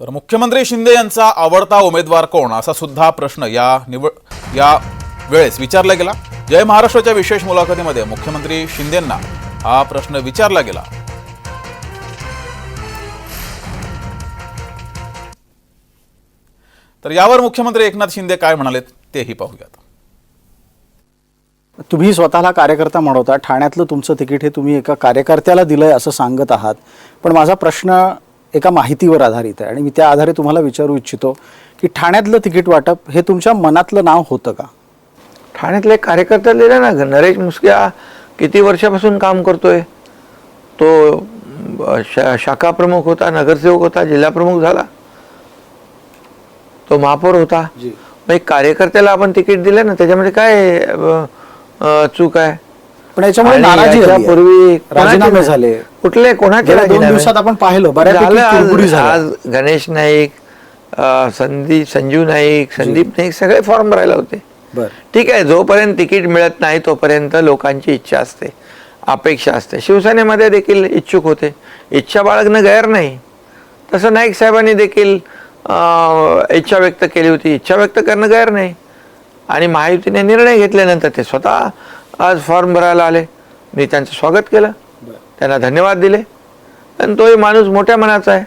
तर मुख्यमंत्री शिंदे यांचा आवडता उमेदवार कोण? असा सुद्धा प्रश्न या निवड या वेळेस विचारला गेला. जय महाराष्ट्राच्या विशेष मुलाखतीमध्ये मुख्यमंत्री शिंदेंना हा प्रश्न विचारला गेला. तर यावर मुख्यमंत्री एकनाथ शिंदे काय म्हणालेत तेही पाहूयात. तुम्ही स्वतःला कार्यकर्ता म्हणवता. ठाण्यातलं तुमचं तिकीट हे तुम्ही एका कार्यकर्त्याला दिलंय असं सांगत आहात. पण माझा प्रश्न एका माहितीवर आधारित आहे. आणि मी त्या आधारे तुम्हाला विचारू इच्छितो की ठाण्यातलं तिकीट वाटप हे तुमच्या मनातलं नाव होतं का? ठाण्यातले एक कार्यकर्ता लिहिला ना नरेश मुसक्या किती वर्षापासून काम करतोय? तो शा शाखा प्रमुख होता नगरसेवक होता जिल्हा प्रमुख झाला. तो महापौर होता. मग एक कार्यकर्त्याला आपण तिकीट दिलं ना त्याच्यामध्ये काय चूक आहे? पण याच्यामुळे आणि नाराजी आली आहे. याच्यापूर्वी राजीनामे झाले. कुठले कोणाचे गेल्या दोन राजीनामे? दिवसात आपण पाहिलं. बऱ्यापैकी झालं आज- गणेश नाईक अ, संदीप संजीव नाईक संदीप नाईक सगळे फॉर्म भरायला होते. बर. ठीक आहे जोपर्यंत तिकीट मिळत नाही तोपर्यंत लोकांची इच्छा असते. अपेक्षा असते. शिवसेनेमध्ये देखील इच्छुक होते. इच्छा बाळगणं गैर नाही. तसं नाईक साहेबांनी देखील अं, इच्छा व्यक्त केली होती. इच्छा व्यक्त करणं गैर नाही. आणि महायुतीने निर्णय घेतल्यानंतर ते स्वतः आज फॉर्म भरायला आले. मी त्यांचं स्वागत केलं. त्यांना धन्यवाद दिले. आणि तोही माणूस मोठ्या मनाचा आहे.